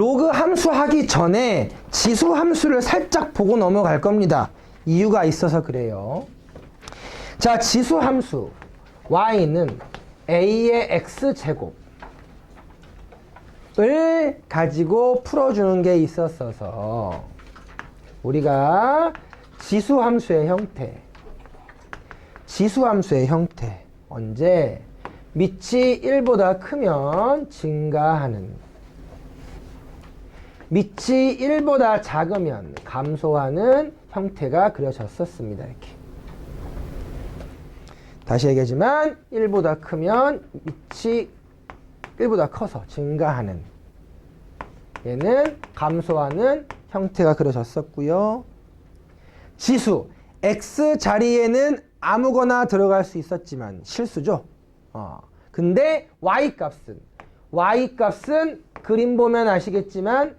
로그 함수 하기 전에 지수 함수를 살짝 보고 넘어갈 겁니다. 이유가 있어서 그래요. 자, 지수 함수 y는 a의 x제곱 을 가지고 풀어주는 게 있었어서 우리가 지수 함수의 형태 지수 함수의 형태 언제 밑이 1보다 크면 증가하는 밑이 1보다 작으면 감소하는 형태가 그려졌었습니다. 이렇게. 다시 얘기하지만 1보다 크면 밑이 1보다 커서 증가하는 얘는 감소하는 형태가 그려졌었고요. 지수 x 자리에는 아무거나 들어갈 수 있었지만 실수죠. 어. 근데 y 값은 y 값은 그림 보면 아시겠지만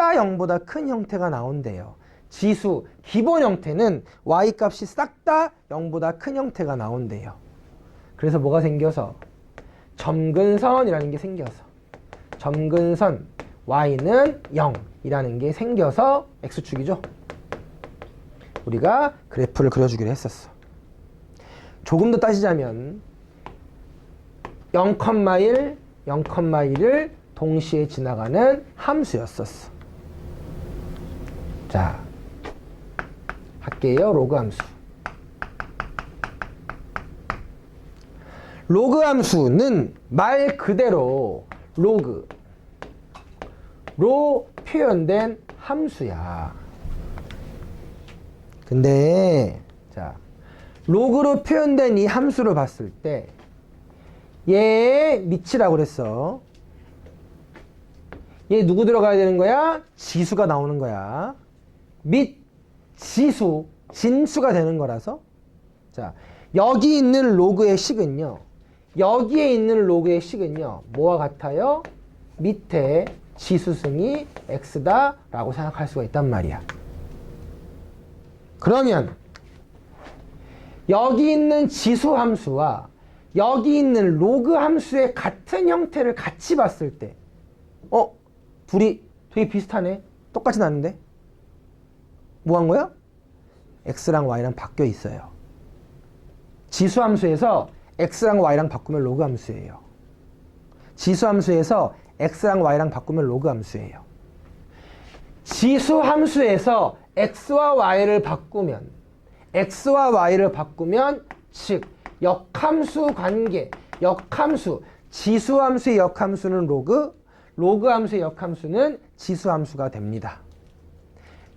싹다 0보다 큰 형태가 나온대요. 지수 기본 형태는 y 값이 싹 다 0보다 큰 형태가 나온대요. 그래서 뭐가 생겨서 점근선이라는 게 생겨서 점근선 y는 0이라는 게 생겨서 x축이죠. 우리가 그래프를 그려주기로 했었어. 조금 더 따지자면 0,1, 0,1을 동시에 지나가는 함수였었어. 자, 할게요. 로그 함수. 로그 함수는 말 그대로 로그로 표현된 함수야. 근데 자 로그로 표현된 이 함수를 봤을 때 얘의 밑이라고 그랬어. 얘 누구 들어가야 되는 거야? 지수가 나오는 거야. 밑 지수 진수가 되는 거라서 자 여기 있는 로그의 식은요. 여기에 있는 로그의 식은요. 뭐와 같아요? 밑에 지수승이 x다 라고 생각할 수가 있단 말이야. 그러면 여기 있는 지수 함수와 여기 있는 로그 함수의 같은 형태를 같이 봤을 때 어? 둘이 되게 비슷하네. 똑같이 나는데? 뭐 한 거야? x랑 y랑 바뀌어 있어요. 지수 함수에서 x랑 y랑 바꾸면 로그 함수예요. 지수 함수에서 x랑 y랑 바꾸면 로그 함수예요. 지수 함수에서 x와 y를 바꾸면 x와 y를 바꾸면 즉 역함수 관계, 역함수, 지수 함수의 역함수는 로그, 로그 함수의 역함수는 지수 함수가 됩니다.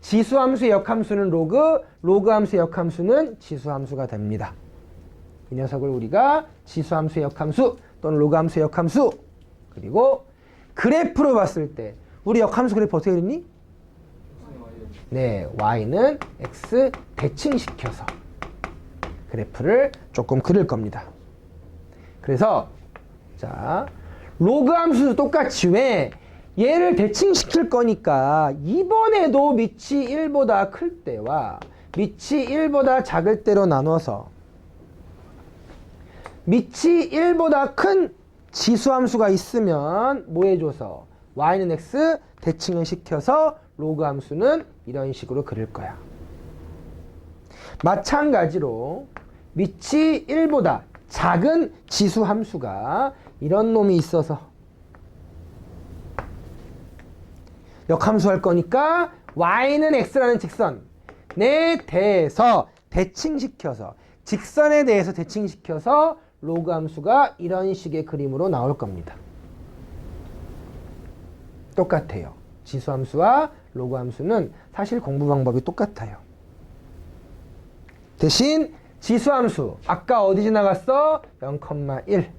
지수 함수의 역함수는 로그, 로그 함수의 역함수는 지수 함수가 됩니다. 이 녀석을 우리가 지수 함수의 역함수 또는 로그 함수의 역함수 그리고 그래프로 봤을 때 우리 역함수 그래프 어떻게 그리니? 네, y는 x 대칭시켜서 그래프를 조금 그릴 겁니다. 그래서 자 로그 함수도 똑같이 왜 얘를 대칭시킬 거니까 이번에도 밑이 1보다 클 때와 밑이 1보다 작을 때로 나눠서 밑이 1보다 큰 지수함수가 있으면 뭐 해줘서 y는 x 대칭을 시켜서 로그 함수는 이런 식으로 그릴 거야. 마찬가지로 밑이 1보다 작은 지수 함수가 이런 놈이 있어서 역함수 할 거니까 y는 x라는 직선 내 대해서 대칭시켜서 직선에 대해서 대칭시켜서 로그 함수가 이런 식의 그림으로 나올 겁니다. 똑같아요. 지수 함수와 로그 함수는 사실 공부 방법이 똑같아요. 대신 지수 함수 아까 어디 지나갔어? 0,1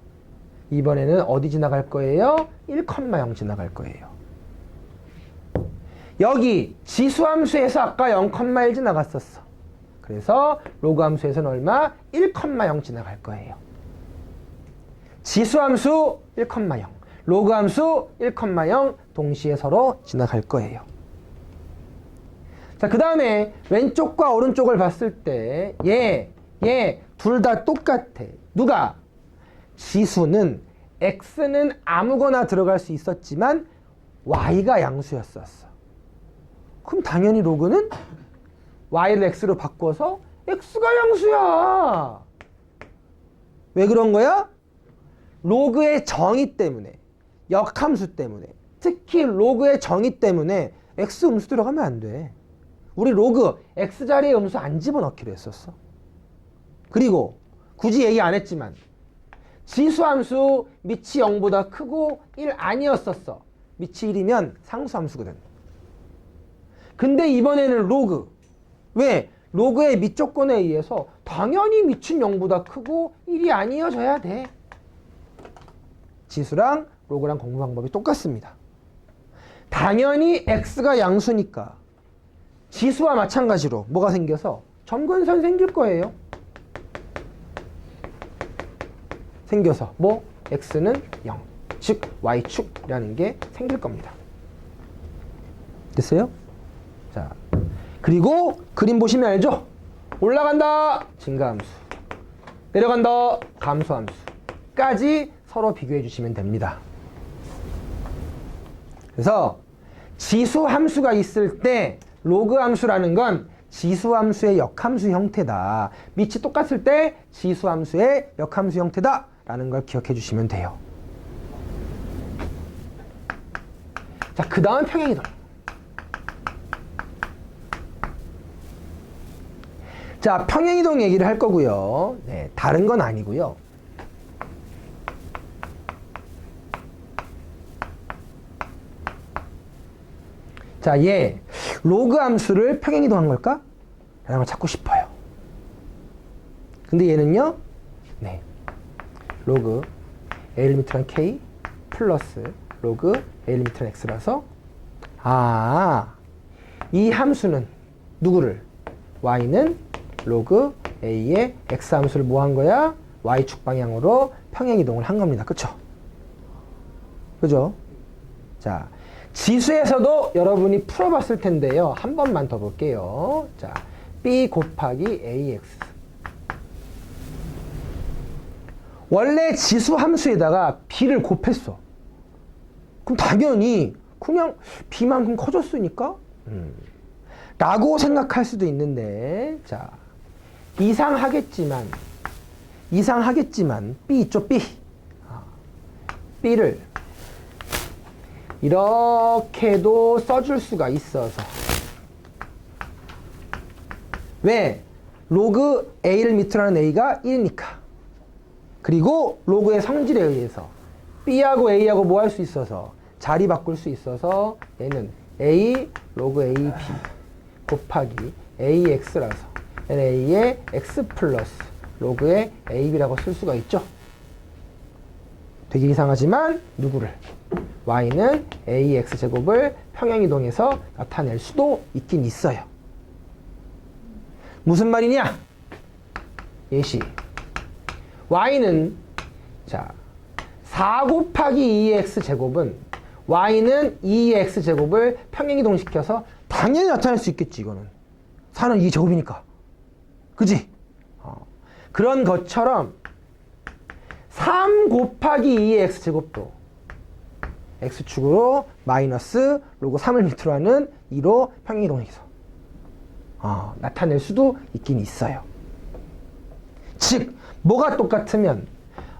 이번에는 어디 지나갈 거예요? 1,0 지나갈 거예요. 여기 지수 함수에서 아까 0,1 지나갔었어. 그래서 로그 함수에서는 얼마? 1,0 지나갈 거예요. 지수 함수 1,0 로그 함수 1,0 동시에 서로 지나갈 거예요. 자, 그 다음에 왼쪽과 오른쪽을 봤을 때, 얘, 얘, 둘 다 똑같아. 누가? 지수는 x는 아무거나 들어갈 수 있었지만 y가 양수였었어. 그럼 당연히 로그는 y를 x로 바꿔서 x가 양수야. 왜 그런 거야? 로그의 정의 때문에, 역함수 때문에, 특히 로그의 정의 때문에 x 음수 들어가면 안 돼. 우리 로그 x 자리에 음수 안 집어넣기로 했었어. 그리고 굳이 얘기 안 했지만 지수함수 밑이 0보다 크고 1 아니었었어. 밑이 1이면 상수함수거든. 근데 이번에는 로그. 왜? 로그의 밑 조건에 의해서 당연히 밑은 0보다 크고 1이 아니어져야 돼. 지수랑 로그랑 공부 방법이 똑같습니다. 당연히 x가 양수니까 지수와 마찬가지로 뭐가 생겨서 점근선 생길 거예요. 생겨서 뭐 x는 0, 즉 y축이라는 게 생길 겁니다. 됐어요? 자, 그리고 그림 보시면 알죠? 올라간다 증가함수, 내려간다 감소함수까지 서로 비교해 주시면 됩니다. 그래서 지수 함수가 있을 때 로그 함수라는 건 지수 함수의 역함수 형태다. 밑이 똑같을 때 지수 함수의 역함수 형태다 라는 걸 기억해 주시면 돼요. 자, 그 다음 평행이동. 자, 평행이동 얘기를 할 거고요. 네, 다른 건 아니고요. 자, 얘 로그 함수를 평행이동한 걸까? 라는 걸 찾고 싶어요. 근데 얘는요, 네, 로그 a 리미트란 k 플러스 로그 a 리미트란 x라서 아, 이 함수는 누구를? y는 로그 a의 x 함수를 뭐 한 거야? y축 방향으로 평행 이동을 한 겁니다. 그쵸? 그죠? 자, 지수에서도 여러분이 풀어봤을 텐데요. 한 번만 더 볼게요. 자, b 곱하기 ax. 원래 지수 함수에다가 b를 곱했어. 그럼 당연히 그냥 b만큼 커졌으니까 음, 라고 생각할 수도 있는데 자 이상하겠지만 이상하겠지만 b 있죠 b. 아, b를 이렇게도 써줄 수가 있어서. 왜? 로그 a를 밑으로 하는 a가 1이니까. 그리고 로그의 성질에 의해서 b하고 a하고 뭐 할 수 있어서? 자리 바꿀 수 있어서 얘는 a 로그 ab 곱하기 ax라서 얘는 a의 x 플러스 로그의 ab라고 쓸 수가 있죠 되게 이상하지만 누구를 y는 ax 제곱을 평행이동해서 나타낼 수도 있긴 있어요. 무슨 말이냐? 예시. y는 자, 4 곱하기 2x 제곱은 y는 2x 제곱을 평행이동시켜서 당연히 나타낼 수 있겠지, 이거는. 4는 2 제곱이니까. 그지? 어. 그런 것처럼 3 곱하기 2의 x제곱도 x축으로 마이너스 로그 3을 밑으로 하는 2로 평행이동해서 어, 나타낼 수도 있긴 있어요. 즉 뭐가 똑같으면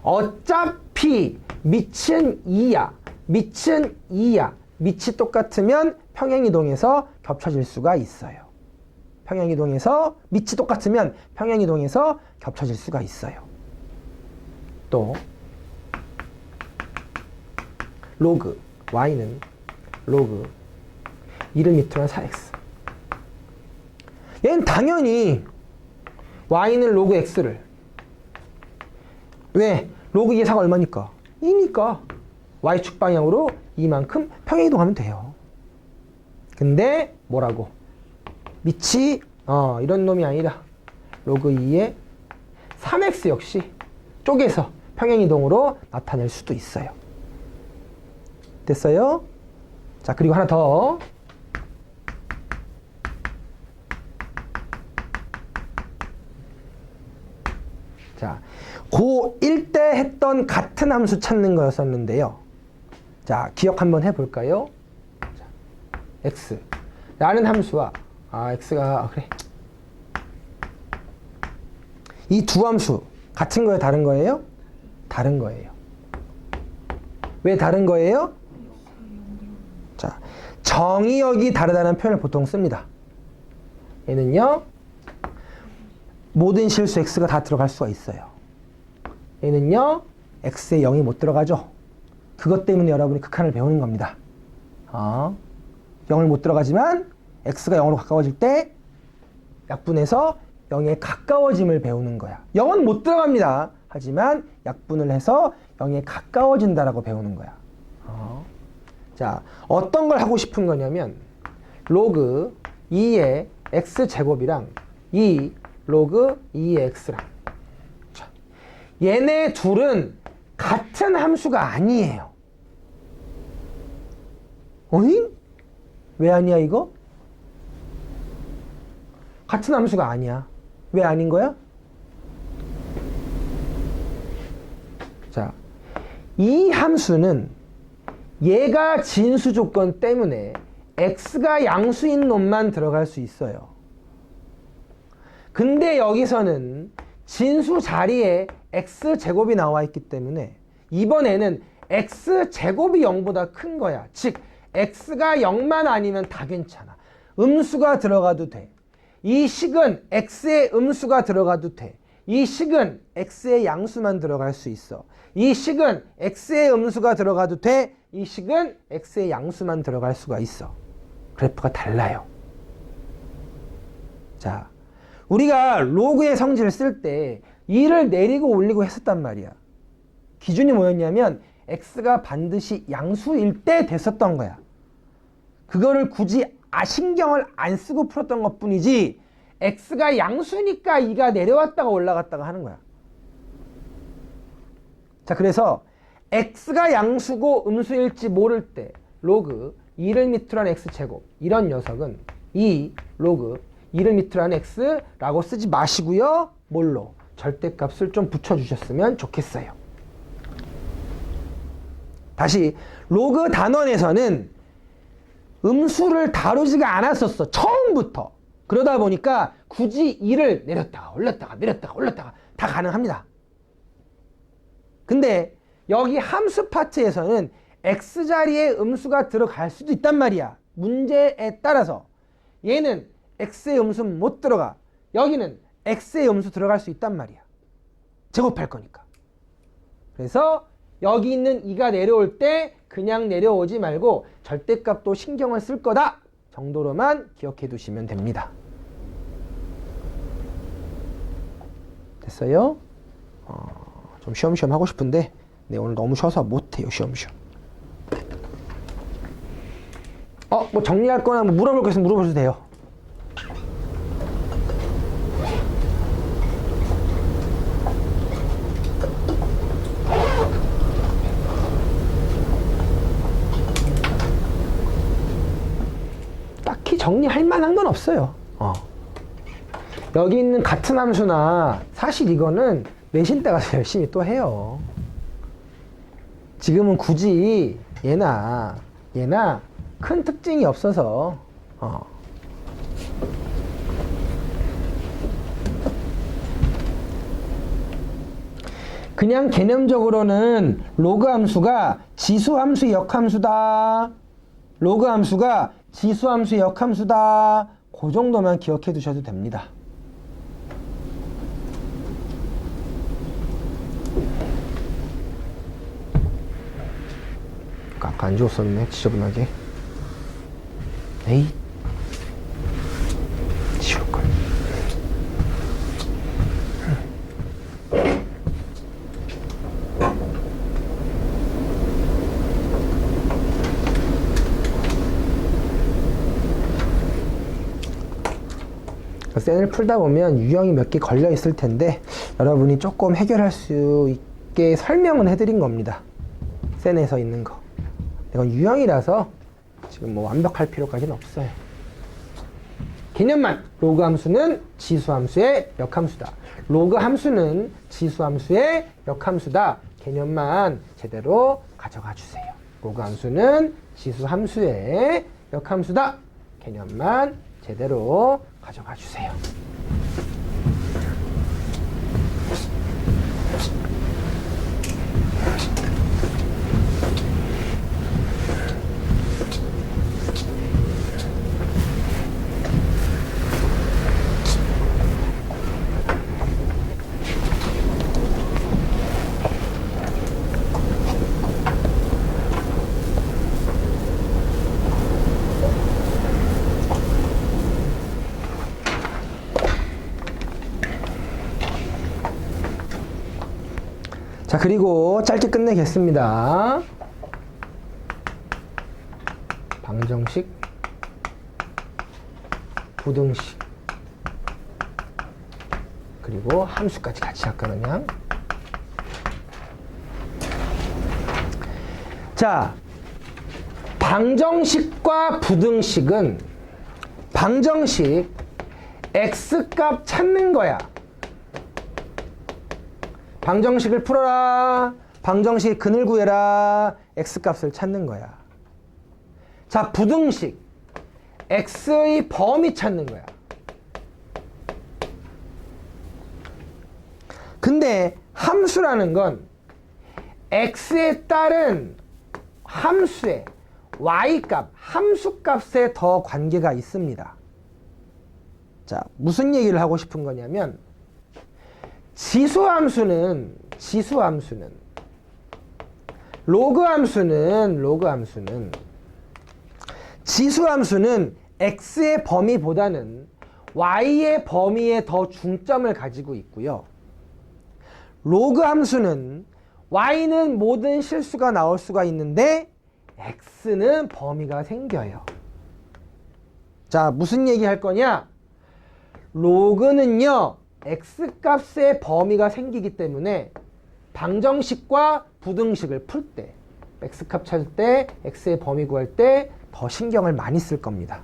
어차피 밑은 2야 밑은 2야 밑이 똑같으면 평행이동해서 겹쳐질 수가 있어요. 평행이동해서 밑이 똑같으면 평행이동해서 겹쳐질 수가 있어요. 또 로그 y는 로그 1을 밑으로 한 4x 얘는 당연히 y는 로그 x를 왜? 로그 예상 얼마니까? 2니까 y축 방향으로 이만큼 평행이동하면 돼요 근데 뭐라고? 밑이 어, 이런 놈이 아니라 로그 2의 3x 역시 쪼개서 평행이동으로 나타낼 수도 있어요 됐어요? 자, 그리고 하나 더. 자, 고1 때 했던 같은 함수 찾는 거였었는데요. 자, 기억 한번 해볼까요? x 라는 함수와 아 x가 아, 그래. 이 두 함수 같은 거예요? 다른 거예요? 다른 거예요. 왜 다른 거예요? 자 정의역이 다르다는 표현을 보통 씁니다. 얘는요 모든 실수 x가 다 들어갈 수가 있어요. 얘는요 x에 0이 못 들어가죠. 그것 때문에 여러분이 극한을 배우는 겁니다. 어, 0을 못 들어가지만 x가 0으로 가까워질 때 약분해서 0에 가까워짐을 배우는 거야. 0은 못 들어갑니다. 하지만 약분을 해서 0에 가까워진다라고 배우는 거야. 어. 자, 어떤 걸 하고 싶은 거냐면 로그 2의 x제곱이랑 2 로그 2의 x랑 자, 얘네 둘은 같은 함수가 아니에요. 어잉? 왜 아니야 이거? 같은 함수가 아니야. 왜 아닌 거야? 자, 이 함수는 얘가 진수 조건 때문에 x가 양수인 놈만 들어갈 수 있어요. 근데 여기서는 진수 자리에 x 제곱이 나와 있기 때문에 이번에는 x 제곱이 0보다 큰 거야. 즉 x가 0만 아니면 다 괜찮아. 음수가 들어가도 돼. 이 식은 x의 음수가 들어가도 돼. 이 식은 x의 양수만 들어갈 수 있어. 이 식은 x의 음수가 들어가도 돼. 이 식은 x의 양수만 들어갈 수가 있어. 그래프가 달라요. 자, 우리가 로그의 성질을 쓸 때 2를 내리고 올리고 했었단 말이야. 기준이 뭐였냐면 x가 반드시 양수일 때 됐었던 거야. 그거를 굳이 아 신경을 안 쓰고 풀었던 것 뿐이지 x가 양수니까 2가 내려왔다가 올라갔다가 하는 거야. 자 그래서 x가 양수고 음수일지 모를 때 로그 2를 밑으로 한 x제곱 이런 녀석은 2 로그 2를 밑으로 한 x라고 쓰지 마시고요. 뭘로? 절대값을 좀 붙여주셨으면 좋겠어요. 다시 로그 단원에서는 음수를 다루지가 않았었어. 처음부터. 그러다 보니까 굳이 2를 내렸다가 올렸다가 내렸다가 올렸다가 다 가능합니다. 근데 여기 함수 파트에서는 x자리에 음수가 들어갈 수도 있단 말이야. 문제에 따라서. 얘는 x의 음수 못 들어가. 여기는 x의 음수 들어갈 수 있단 말이야. 제곱할 거니까. 그래서 여기 있는 2가 내려올 때 그냥 내려오지 말고 절대값도 신경을 쓸 거다 정도로만 기억해 두시면 됩니다. 됐어요? 어, 좀 쉬엄쉬엄 하고 싶은데 네, 오늘 너무 쉬어서 못해요 쉬엄쉬엄. 어, 뭐 정리할 거나 뭐 물어볼 거 있으면 물어보셔도 돼요. 딱히 정리할 만한 건 없어요. 어. 여기 있는 같은 함수나 사실 이거는 내신 때 가서 열심히 또 해요. 지금은 굳이 얘나 얘나 큰 특징이 없어서 어. 그냥 개념적으로는 로그 함수가 지수 함수 역함수다. 로그 함수가 지수 함수 역함수다. 그 정도만 기억해 두셔도 됩니다. 아까 안 지웠었네 지저분하게 에이 셀을 풀다 보면 유형이 몇 개 걸려 있을 텐데 여러분이 조금 해결할 수 있게 설명은 해드린 겁니다. 센에서 있는 거. 이건 유형이라서 지금 뭐 완벽할 필요까지는 없어요. 개념만 로그 함수는 지수 함수의 역함수다. 로그 함수는 지수 함수의 역함수다. 개념만 제대로 가져가 주세요. 로그 함수는 지수 함수의 역함수다. 개념만 제대로 가져가 주세요. 자, 그리고 짧게 끝내겠습니다. 방정식, 부등식, 그리고 함수까지 같이 할까 그냥. 자, 방정식과 부등식은 방정식 x값 찾는 거야. 방정식을 풀어라. 방정식 근을 구해라. x값을 찾는 거야. 자, 부등식. x의 범위 찾는 거야. 근데 함수라는 건 x에 따른 함수의 y값, 함수값에 더 관계가 있습니다. 자, 무슨 얘기를 하고 싶은 거냐면 지수함수는 지수함수는 로그함수는 로그함수는 지수함수는 x의 범위보다는 y의 범위에 더 중점을 가지고 있고요. 로그함수는 y는 모든 실수가 나올 수가 있는데 x는 범위가 생겨요. 자, 무슨 얘기 할 거냐? 로그는요. X값의 범위가 생기기 때문에 방정식과 부등식을 풀 때, x값 찾을 때, x의 범위 구할 때 더 신경을 많이 쓸 겁니다.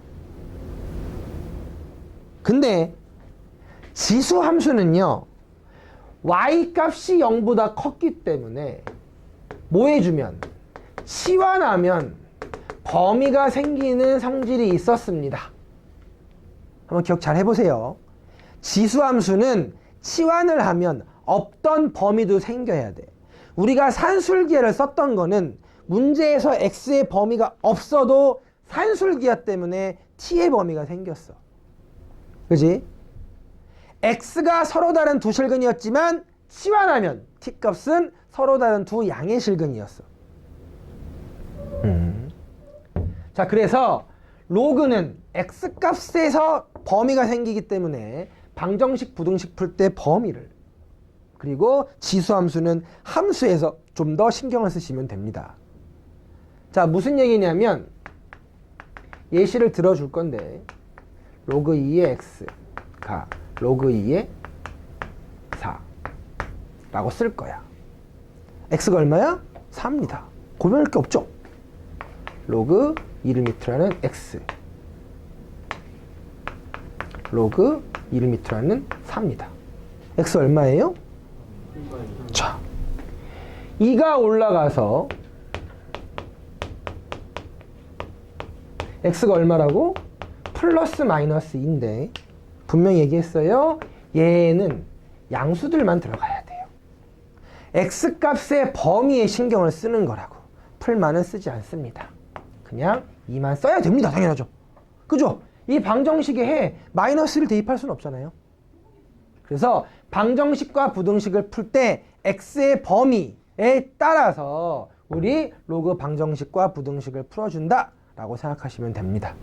근데 지수 함수는요. y값이 0보다 컸기 때문에 뭐 해주면 치환하면 범위가 생기는 성질이 있었습니다. 한번 기억 잘 해보세요. 지수함수는 치환을 하면 없던 범위도 생겨야 돼. 우리가 산술기하를 썼던 거는 문제에서 x의 범위가 없어도 산술기하 때문에 t의 범위가 생겼어. 그지? x가 서로 다른 두 실근이었지만 치환하면 t 값은 서로 다른 두 양의 실근이었어. 음. 자, 그래서 로그는 x 값에서 범위가 생기기 때문에 방정식, 부등식 풀 때 범위를 그리고 지수함수는 함수에서 좀 더 신경을 쓰시면 됩니다. 자, 무슨 얘기냐면 예시를 들어줄 건데 로그 2의 x가 로그 2의 4라고 쓸 거야. x가 얼마야? 4입니다. 고민할 게 없죠. 로그 2를 밑으로는 x 로그 1을 밑으로 하는 4입니다. x 얼마예요? 자, 2가 올라가서 x가 얼마라고? 플러스 마이너스 2인데 분명히 얘기했어요. 얘는 양수들만 들어가야 돼요. x 값의 범위에 신경을 쓰는 거라고. 풀만은 쓰지 않습니다. 그냥 2만 써야 됩니다. 당연하죠. 그죠? 이 방정식에 해 마이너스를 대입할 수는 없잖아요. 그래서 방정식과 부등식을 풀 때 x의 범위에 따라서 우리 로그 방정식과 부등식을 풀어준다 라고 생각하시면 됩니다.